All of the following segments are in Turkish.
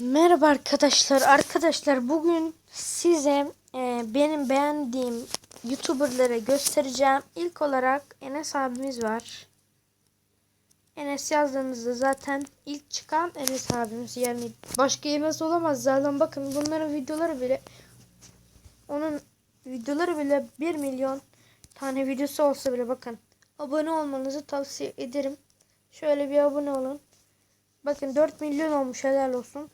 Merhaba arkadaşlar. Arkadaşlar bugün size e, benim beğendiğim YouTuber'ları göstereceğim. İlk olarak Enes abimiz var. Enes yazdığınızda zaten ilk çıkan Enes abimiz. Yani başka Enes olamaz. Zaten bakın bunların videoları bile onun videoları bile 1 milyon tane videosu olsa bile bakın. Abone olmanızı tavsiye ederim. Şöyle bir abone olun. Bakın 4 milyon olmuş helal olsun.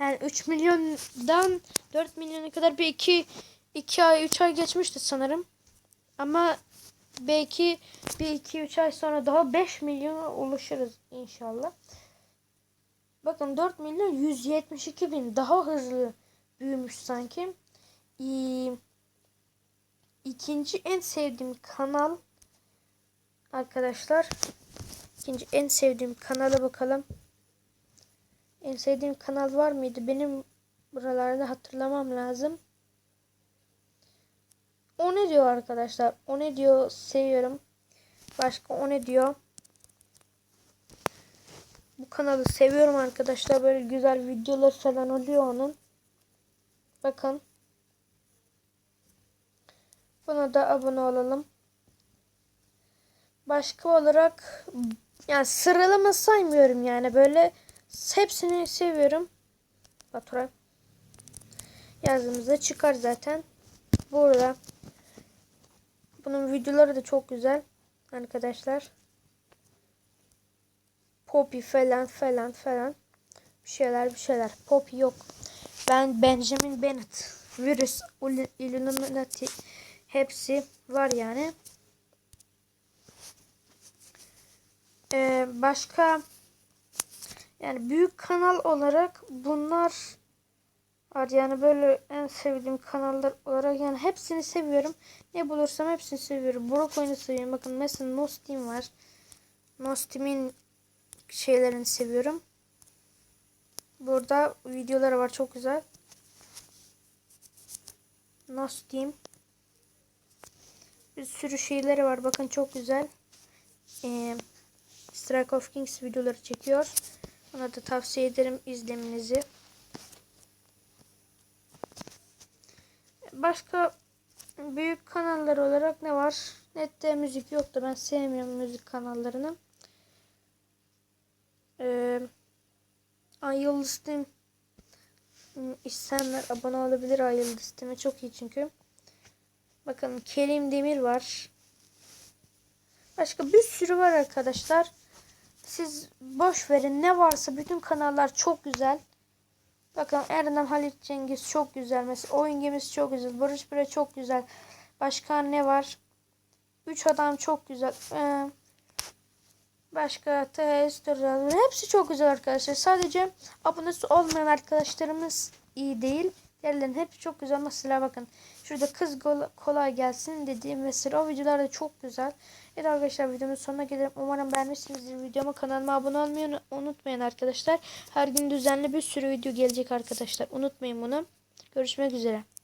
Yani 3 milyondan 4 milyona kadar bir 2 2 ay 3 ay geçmişti sanırım. Ama belki bir 2 3 ay sonra daha 5 milyona ulaşırız inşallah. Bakın 4 milyon 172 bin daha hızlı büyümüş sanki. Ee, ikinci en sevdiğim kanal arkadaşlar. İkinci en sevdiğim kanala bakalım. En sevdiğim kanal var mıydı? Benim buralarda hatırlamam lazım. O ne diyor arkadaşlar? O ne diyor? Seviyorum. Başka o ne diyor? Bu kanalı seviyorum arkadaşlar. Böyle güzel videolar falan oluyor onun. Bakın. Buna da abone olalım. Başka olarak yani sıralama saymıyorum yani böyle hepsini seviyorum. Fatura yazdığımızda çıkar zaten. Burada. Bunun videoları da çok güzel arkadaşlar. Poppy falan falan falan. Bir şeyler bir şeyler. Poppy yok. Ben Benjamin Bennett. Virüs, Illuminati hepsi var yani. Ee, başka yani büyük kanal olarak bunlar var. Yani böyle en sevdiğim kanallar olarak yani hepsini seviyorum. Ne bulursam hepsini seviyorum. Brock oyunu seviyorum. Bakın mesela Nostim var. Nostim'in şeylerini seviyorum. Burada videoları var çok güzel. Nostim. Bir sürü şeyleri var. Bakın çok güzel. Eee Strike of Kings videoları çekiyor. Ona da tavsiye ederim izlemenizi. Başka büyük kanallar olarak ne var? Nette müzik yok da ben sevmiyorum müzik kanallarını. Ee, Ay Yıldız Team isteyenler abone olabilir Ay Yıldız Team'e çok iyi çünkü. Bakın Kerim Demir var. Başka bir sürü var arkadaşlar. Siz boş verin ne varsa bütün kanallar çok güzel. Bakın Erdem Halit Cengiz çok güzel. Mesela oyun gemisi çok güzel. Barış Bire çok güzel. Başka ne var? Üç adam çok güzel. Ee, başka TS Hepsi çok güzel arkadaşlar. Sadece abonesi olmayan arkadaşlarımız iyi değil. Diğerlerinin hepsi çok güzel. Mesela bakın şurada kız kolay gelsin dediğim mesela o videolar da çok güzel. Evet arkadaşlar videomun sonuna gelirim. Umarım beğenmişsinizdir. Videoma kanalıma abone olmayı unutmayın arkadaşlar. Her gün düzenli bir sürü video gelecek arkadaşlar. Unutmayın bunu. Görüşmek üzere.